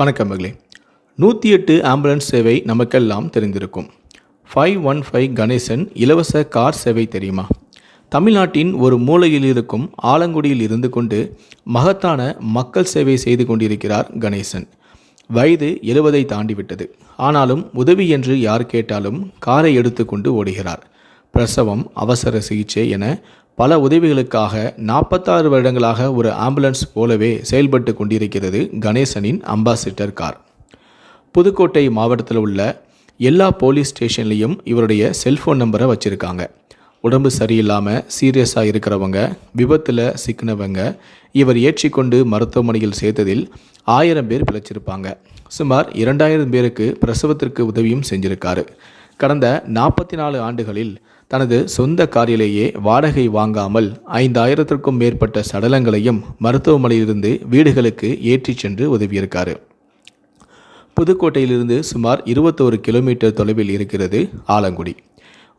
வணக்கம் மகளே. நூற்றி எட்டு ஆம்புலன்ஸ் சேவை நமக்கெல்லாம் தெரிந்திருக்கும். ஃபைவ் ஒன் ஃபைவ் கணேசன் இலவச கார் சேவை தெரியுமா? தமிழ்நாட்டின் ஒரு மூலையில் இருக்கும் ஆலங்குடியில் இருந்து கொண்டு மகத்தான மக்கள் சேவை செய்து கொண்டிருக்கிறார் கணேசன். வயது எழுவதை தாண்டிவிட்டது. ஆனாலும் உதவி என்று யார் கேட்டாலும் காரை எடுத்துக்கொண்டு ஓடுகிறார். பிரசவம் அவசர சிகிச்சை என பல உதவிகளுக்காக நாற்பத்தாறு வருடங்களாக ஒரு ஆம்புலன்ஸ் போலவே செயல்பட்டு கொண்டிருக்கிறது கணேசனின் அம்பாசிடர் கார். புதுக்கோட்டை மாவட்டத்தில் உள்ள எல்லா போலீஸ் ஸ்டேஷன்லேயும் இவருடைய செல்ஃபோன் நம்பரை வச்சுருக்காங்க. உடம்பு சரியில்லாமல் சீரியஸாக இருக்கிறவங்க விபத்தில் சிக்கினவங்க இவர் ஏற்றிக்கொண்டு மருத்துவமனையில் சேர்த்ததில் ஆயிரம் பேர் பிழைச்சிருப்பாங்க. சுமார் இரண்டாயிரம் பேருக்கு பிரசவத்திற்கு உதவியும் செஞ்சுருக்காரு. கடந்த நாற்பத்தி நாலு ஆண்டுகளில் தனது சொந்த காரிலேயே வாடகை வாங்காமல் ஐந்தாயிரத்திற்கும் மேற்பட்ட சடலங்களையும் மருத்துவமனையிலிருந்து வீடுகளுக்கு ஏற்றிச் சென்று உதவியிருக்காரு. புதுக்கோட்டையிலிருந்து சுமார் இருபத்தோரு கிலோமீட்டர் தொலைவில் இருக்கிறது ஆலங்குடி.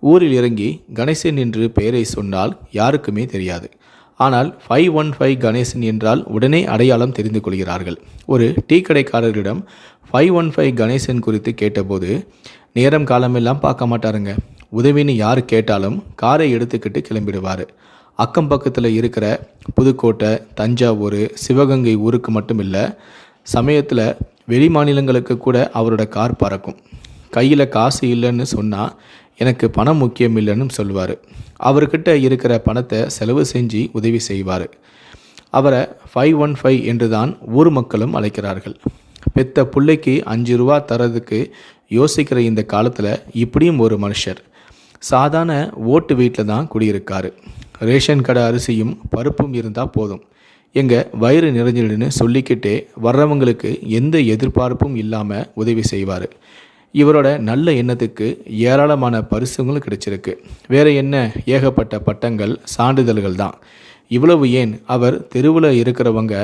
ஊரில் இறங்கி கணேசன் என்று பெயரை சொன்னால் யாருக்குமே தெரியாது. ஆனால் ஃபைவ் ஒன் ஃபைவ் கணேசன் என்றால் உடனே அடையாளம் தெரிந்து கொள்கிறார்கள். ஒரு டீ கடைக்காரரிடம் ஃபைவ் ஒன் ஃபைவ் கணேசன் குறித்து கேட்டபோது நேரம் காலமெல்லாம் பார்க்க மாட்டாருங்க. உதவின்னு யார் கேட்டாலும் காரை எடுத்துக்கிட்டு கிளம்பிடுவார். அக்கம் பக்கத்தில் இருக்கிற புதுக்கோட்டை தஞ்சாவூர் சிவகங்கை ஊருக்கு மட்டும் இல்லை சமயத்தில் வெளி மாநிலங்களுக்கு கூட அவரோட கார் பறக்கும். கையில் காசு இல்லைன்னு சொன்னால் எனக்கு பணம் முக்கியம் இல்லைன்னு சொல்லுவார். அவர்கிட்ட இருக்கிற பணத்தை செலவு செஞ்சு உதவி செய்வார். அவரை ஃபைவ் ஒன் ஃபைவ் என்று தான் ஊர் மக்களும் அழைக்கிறார்கள். பெத்த பிள்ளைக்கு அஞ்சு ரூபா தரதுக்கு யோசிக்கிற இந்த காலத்தில் இப்படியும் ஒரு மனுஷர் சாதாரண ஓட்டு வீட்டில் தான் குடியிருக்காரு. ரேஷன் கடை அரிசியும் பருப்பும் இருந்தால் போதும். எங்கள் வயிறு நிறைஞ்சிடுன்னு சொல்லிக்கிட்டே வர்றவங்களுக்கு எந்த எதிர்பார்ப்பும் இல்லாமல் உதவி செய்வார். இவரோட நல்ல எண்ணத்துக்கு ஏராளமான பரிசுகளும் கிடைச்சிருக்கு. வேற என்ன ஏகப்பட்ட பட்டங்கள் சான்றிதழ்கள் தான். இவ்வளவு ஏன் அவர் தெருவில் இருக்கிறவங்க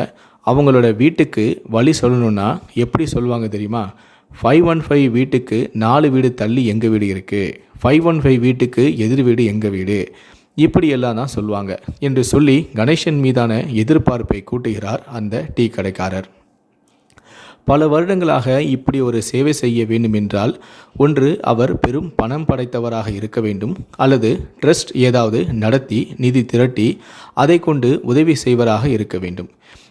அவங்களோட வீட்டுக்கு வழி சொல்லணுன்னா எப்படி சொல்லுவாங்க தெரியுமா? ஃபைவ் ஒன் ஃபைவ் வீட்டுக்கு நாலு வீடு தள்ளி எங்கள் வீடு இருக்குது ஃபைவ் ஒன் ஃபைவ் வீட்டுக்கு எதிர் வீடு எங்கள் வீடு? இப்படியெல்லாம் தான் சொல்லுவாங்க. என்று சொல்லி கணேசன் மீதான எதிர்பார்ப்பை கூட்டுகிறார் அந்த டீ கடைக்காரர். பல வருடங்களாக இப்படி ஒரு சேவை செய்ய வேண்டும் என்றால் ஒன்று அவர் பெரும் பணம் படைத்தவராக இருக்க வேண்டும். அல்லது ட்ரஸ்ட் ஏதாவது நடத்தி நிதி திரட்டி அதை கொண்டு உதவி செய்வராக இருக்க வேண்டும்.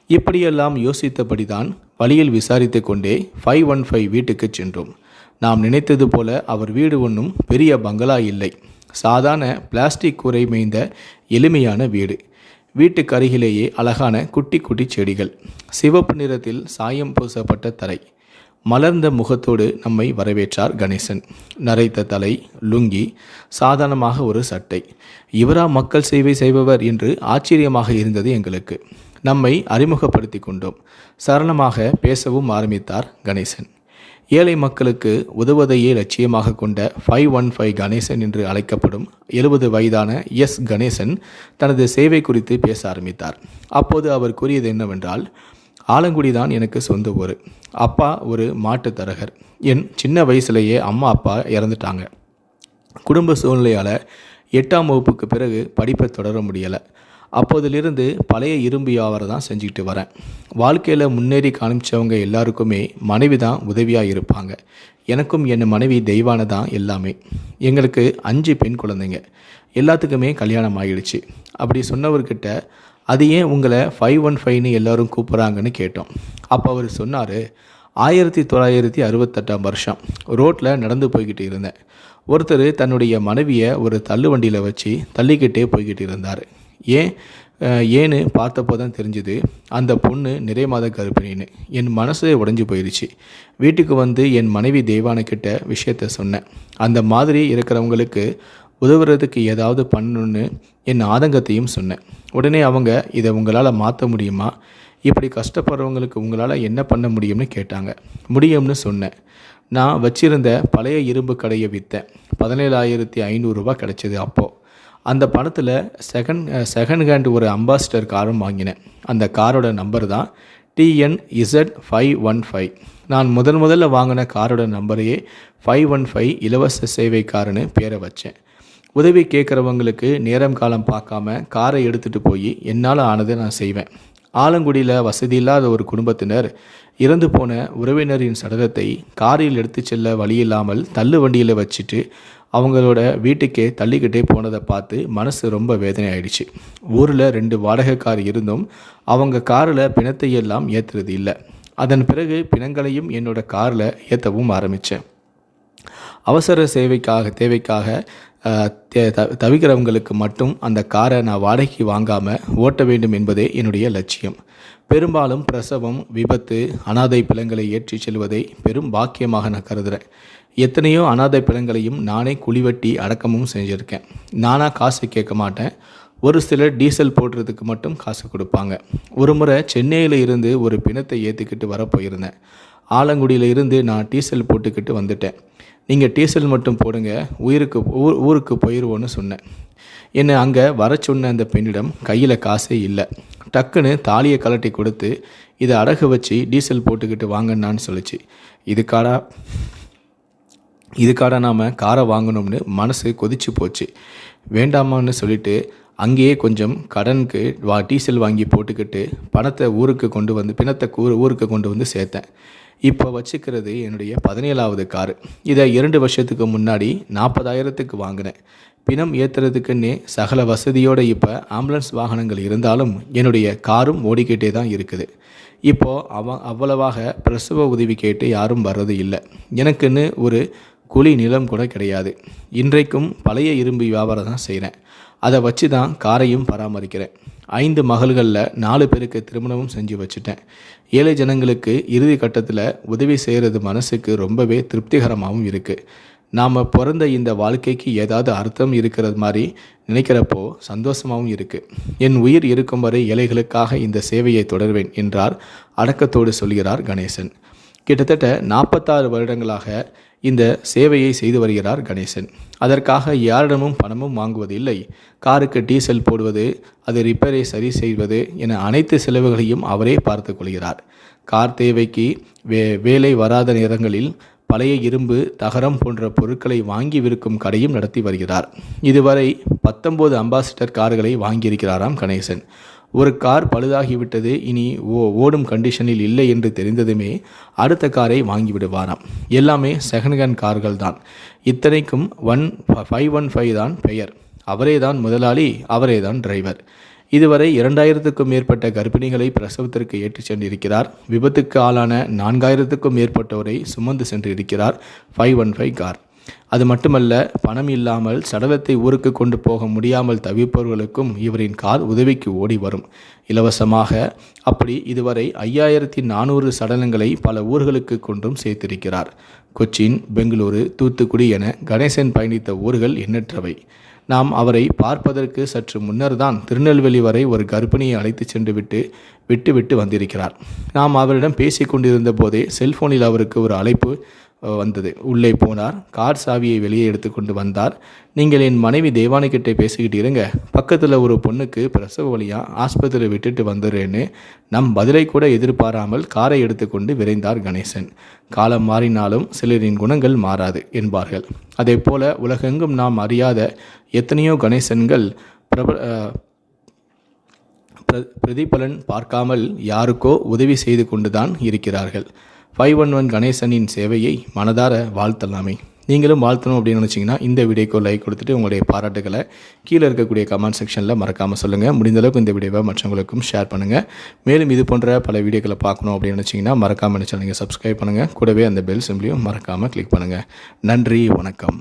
இப்படியெல்லாம் யோசித்தபடிதான் வழியில் விசாரித்து கொண்டே ஃபைவ் ஒன் ஃபைவ் வீட்டுக்கு சென்றோம். நாம் நினைத்தது போல அவர் வீடு ஒன்றும் பெரிய பங்களா இல்லை. சாதாரண பிளாஸ்டிக் கூரை மேய்ந்த எளிமையான வீடு. வீட்டுக்கு அருகிலேயே அழகான குட்டி குட்டி செடிகள். சிவப்பு நிறத்தில் சாயம் பூசப்பட்ட தரை. மலர்ந்த முகத்தோடு நம்மை வரவேற்றார் கணேசன். நரைத்த தலை லுங்கி சாதாரணமாக ஒரு சட்டை. இவரா மக்கள் சேவை செய்பவர் என்று ஆச்சரியமாக இருந்தது எங்களுக்கு. நம்மை அறிமுகப்படுத்தி கொண்டோம் சரளமாக பேசவும் ஆரம்பித்தார் கணேசன். ஏழை மக்களுக்கு உதவுவதையே லட்சியமாக கொண்ட ஃபைவ் ஒன் ஃபைவ் கணேசன் என்று அழைக்கப்படும் எழுபது வயதான எஸ் கணேசன் தனது சேவை குறித்து பேச ஆரம்பித்தார். அப்போது அவர் கூறியது என்னவென்றால் ஆலங்குடி தான் எனக்கு சொந்த ஊர். அப்பா ஒரு மாட்டு தரகர். என் சின்ன வயசுலேயே அம்மா அப்பா இறந்துட்டாங்க. குடும்ப சூழ்நிலையால் எட்டாம் வகுப்புக்கு பிறகு படிப்பை தொடர முடியலை. அப்போதிலிருந்து பழைய இரும்பு வியாபாரம் தான் செஞ்சுக்கிட்டு வரேன். வாழ்க்கையில் முன்னேறி காமிச்சவங்க எல்லாருக்குமே மனைவி தான் உதவியாக இருப்பாங்க. எனக்கும் என் மனைவி தெய்வான தான் எல்லாமே. எங்களுக்கு அஞ்சு பெண் குழந்தைங்க. எல்லாத்துக்குமே கல்யாணம் ஆகிடுச்சு அப்படி சொன்னவர்கிட்ட அது ஏன் உங்களை ஃபைவ் ஒன் ஃபைவ்னு எல்லோரும் கூப்பிட்றாங்கன்னு கேட்டோம். அப்போ அவர் சொன்னார் ஆயிரத்தி தொள்ளாயிரத்தி அறுபத்தெட்டாம் வருஷம் ரோட்டில் நடந்து போய்கிட்டு இருந்தேன். ஒருத்தர் தன்னுடைய மனைவியை ஒரு தள்ளு வண்டியில் வச்சு தள்ளிக்கிட்டே போய்கிட்டு இருந்தார். ஏன் ஏன்னு பார்த்தப்போ தான் தெரிஞ்சுது. அந்த பொண்ணு நிறைய மாத கர்ப்பிணின்னு. என் மனசு உடஞ்சி போயிடுச்சு வீட்டுக்கு வந்து என் மனைவி தெய்வானுக்கிட்ட விஷயத்த சொன்னேன். அந்த மாதிரி இருக்கிறவங்களுக்கு உதவுறதுக்கு ஏதாவது பண்ணணுன்னு என் ஆதங்கத்தையும் சொன்னேன். உடனே அவங்க இதை உங்களால் மாற்ற முடியுமா? இப்படி கஷ்டப்படுறவங்களுக்கு உங்களால் என்ன பண்ண முடியும்னு கேட்டாங்க. முடியும்னு சொன்னேன். நான் வச்சிருந்த பழைய இரும்பு கடையை விற்றேன் பதினேழாயிரத்தி ஐநூறுரூவா கிடச்சிது அப்போது அந்த பணத்தில் செகண்ட் செகண்ட் ஹேண்ட் ஒரு அம்பாசிடர் காரும் வாங்கினேன். அந்த காரோட நம்பர் தான் TN Z five one five நான் முதன் முதல்ல வாங்கின காரோட நம்பரையே ஃபைவ் ஒன் ஃபைவ் இலவச சேவை காருன்னு பேரை வச்சேன். உதவி கேட்குறவங்களுக்கு நேரம் காலம் பார்க்காம காரை எடுத்துகிட்டு போய் என்னால் ஆனதை நான் செய்வேன். ஆலங்குடியில் வசதி இல்லாத ஒரு குடும்பத்தினர் இறந்து போன உறவினரின் சடலத்தை காரில் எடுத்து செல்ல வழியில்லாமல் தள்ளு வண்டியில் வச்சுட்டு அவங்களோட வீட்டுக்கே தள்ளிக்கிட்டே போனதை பார்த்து மனசு ரொம்ப வேதனை ஆயிடுச்சு ஊரில் ரெண்டு வாடகை கார் இருந்தும் அவங்க காரில் பிணத்தை எல்லாம் ஏற்றுறது இல்லை. அதன் பிறகு பிணங்களையும் என்னோட காரில் ஏற்றவும் ஆரம்பித்தேன் அவசர சேவைக்காக தேவைக்காக தவிக்கிறவங்களுக்கு மட்டும் அந்த காரை நான் வாடகைக்கு வாங்காமல் ஓட்ட வேண்டும் என்பதே என்னுடைய லட்சியம். பெரும்பாலும் பிரசவம் விபத்து அனாதை பிளங்களை ஏற்றிச் செல்வதை பெரும் பாக்கியமாக நான் கருதுகிறேன் எத்தனையோ அனாதை பிளங்களையும் நானே குழிவெட்டி அடக்கமும் செஞ்சுருக்கேன். நானாக காசு கேட்க மாட்டேன். ஒரு சிலர் டீசல் போடுறதுக்கு மட்டும் காசு கொடுப்பாங்க. ஒரு முறை சென்னையில் இருந்து ஒரு பிணத்தை ஏற்றிக்கிட்டு வர போயிருந்தேன் ஆலங்குடியில் இருந்து நான் டீசல் போட்டுக்கிட்டு வந்துட்டேன். நீங்கள் டீசல் மட்டும் போடுங்க உயிருக்கு ஊர் ஊருக்கு போயிடுவோன்னு சொன்னேன். என்னை அங்கே வர சொன்ன அந்த பெண்ணிடம் கையில் காசே இல்லை. டக்குன்னு தாலியை கலட்டி கொடுத்து இதை அடகு வச்சு டீசல் போட்டுக்கிட்டு வாங்கன்னான்னு சொல்லிச்சு. இதுக்காடா இதுக்காடா நாம் காரை வாங்கணும்னு மனசு கொதிச்சு போச்சு. வேண்டாமான்னு சொல்லிட்டு அங்கேயே கொஞ்சம் கடனுக்கு வா டீசல் வாங்கி போட்டுக்கிட்டு பணத்தை ஊருக்கு கொண்டு வந்து பிணத்தை ஊருக்கு கொண்டு வந்து சேர்த்தேன். இப்போ வச்சுக்கிறது என்னுடைய பதினேழாவது காரு. இதை இரண்டு வருஷத்துக்கு முன்னாடி நாற்பதாயிரத்துக்கு வாங்கினேன். பிணம் ஏற்றுறதுக்குன்னே சகல வசதியோடு இப்போ ஆம்புலன்ஸ் வாகனங்கள் இருந்தாலும் என்னுடைய காரும் ஓடிக்கிட்டே தான் இருக்குது. இப்போது அவ அவ்வளவாக பிரசவ உதவி கேட்டு யாரும் வர்றது இல்லை. எனக்குன்னு ஒரு குழி நிலம் கூட கிடையாது. இன்றைக்கும் பழைய இரும்பு வியாபாரம் தான் செய்கிறேன் அதை வச்சு தான் காரையும் பராமரிக்கிறேன். ஐந்து மகள்களில் நாலு பேருக்கு திருமணமும் செஞ்சு வச்சுட்டேன். ஏழை ஜனங்களுக்கு இறுதி கட்டத்தில் உதவி செய்கிறது மனசுக்கு ரொம்பவே திருப்திகரமாகவும் இருக்குது நாம் பிறந்த இந்த வாழ்க்கைக்கு ஏதாவது அர்த்தம் இருக்கிறது மாதிரி நினைக்கிறப்போ சந்தோஷமாகவும் இருக்குது என் உயிர் இருக்கும் வரை ஏழைகளுக்காக இந்த சேவையை தொடர்வேன் என்றார் அடக்கத்தோடு சொல்கிறார் கணேசன். கிட்டத்தட்ட நாற்பத்தாறு வருடங்களாக இந்த சேவையை செய்து வருகிறார் கணேசன். அதற்காக யாரிடமும் பணமும் வாங்குவதில்லை. காருக்கு டீசல் போடுவது அது ரிப்பேரை சரி செய்வது என அனைத்து செலவுகளையும் அவரே பார்த்து கொள்கிறார். கார் தேவைக்கு வே வேலை வராத நேரங்களில் பழைய இரும்பு தகரம் போன்ற பொருட்களை வாங்கி விற்கும் கடையும் நடத்தி வருகிறார். இதுவரை பத்தொன்பது அம்பாசிடர் கார்களை வாங்கியிருக்கிறாராம் கணேசன். ஒரு கார் பழுதாகிவிட்டது இனி ஓ ஓடும் கண்டிஷனில் இல்லை என்று தெரிந்ததுமே அடுத்த காரை வாங்கிவிடுவாராம். எல்லாமே செகண்ட் ஹேண்ட் கார்கள் தான். இத்தனைக்கும் ஒன் ஃபைவ் ஒன் ஃபைவ் தான் பெயர். அவரே தான் முதலாளி அவரே தான் டிரைவர் இதுவரை இரண்டாயிரத்துக்கும் மேற்பட்ட கர்ப்பிணிகளை பிரசவத்திற்கு ஏற்றிச் சென்றிருக்கிறார். விபத்துக்கு ஆளான நான்காயிரத்துக்கும் மேற்பட்டோரை சுமந்து சென்று இருக்கிறார் ஃபைவ் ஒன் ஃபைவ் கார். அது மட்டுமல்ல பணம் இல்லாமல் சடலத்தை ஊருக்கு கொண்டு போக முடியாமல் தவிப்பவர்களுக்கும் இவரின் கார் உதவிக்கு ஓடி வரும். இலவசமாக அப்படி இதுவரை ஐயாயிரத்தி நானூறு சடலங்களை பல ஊர்களுக்கு கொண்டும் சேர்த்திருக்கிறார். கொச்சின் பெங்களூரு தூத்துக்குடி என கணேசன் பயணித்த ஊர்கள் எண்ணற்றவை. நாம் அவரை பார்ப்பதற்கு சற்று முன்னர் தான் திருநெல்வேலி வரை ஒரு கர்ப்பிணியை அழைத்து சென்று விட்டு விட்டுவிட்டு வந்திருக்கிறார். நாம் அவரிடம் பேசிக் கொண்டிருந்த போதே செல்போனில் அவருக்கு ஒரு அழைப்பு வந்தது. உள்ளே போனார். கார் சாவியை வெளியே எடுத்துக்கொண்டு வந்தார். நீங்கள் என் மனைவி தேவானி கிட்டே பேசிக்கிட்டு இருங்க. பக்கத்தில் ஒரு பொண்ணுக்கு பிரசவ வழியாக ஆஸ்பத்திரியில் விட்டுட்டு வந்துடுறேன்னு நம் பதிலை கூட எதிர்பாராமல் காரை எடுத்துக்கொண்டு விரைந்தார் கணேசன். காலம் மாறினாலும் சிலரின் குணங்கள் மாறாது என்பார்கள். அதே போல உலகெங்கும் நாம் அறியாத எத்தனையோ கணேசன்கள் பிரபல பிர- பிரதிபலன் பார்க்காமல் யாருக்கோ உதவி செய்து கொண்டுதான் இருக்கிறார்கள். ஃபைவ் ஒன் ஒன் கணேசனின் சேவையை மனதார வாழ்த்தலாமே. நீங்களும் வாழ்த்தணும் அப்படின்னு நினச்சிங்கன்னா இந்த வீடியோக்கு லைக் கொடுத்துட்டு உங்களுடைய பாராட்டுகளை கீழே இருக்கக்கூடிய கமெண்ட் செக்ஷனில் மறக்காமல் சொல்லுங்கள் முடிந்தளவுக்கு இந்த வீடியோவை மற்றவங்களுக்கும் ஷேர் பண்ணுங்கள் மேலும் இது போன்ற பல வீடியோக்களை பார்க்கணும் அப்படின்னு நினச்சிங்கன்னா மறக்காமல் நினச்சா நீங்கள் சப்ஸ்கிரைப் பண்ணுங்கள் கூடவே அந்த பெல் சிம்லையும் மறக்காமல் கிளிக் பண்ணுங்கள் நன்றி வணக்கம்.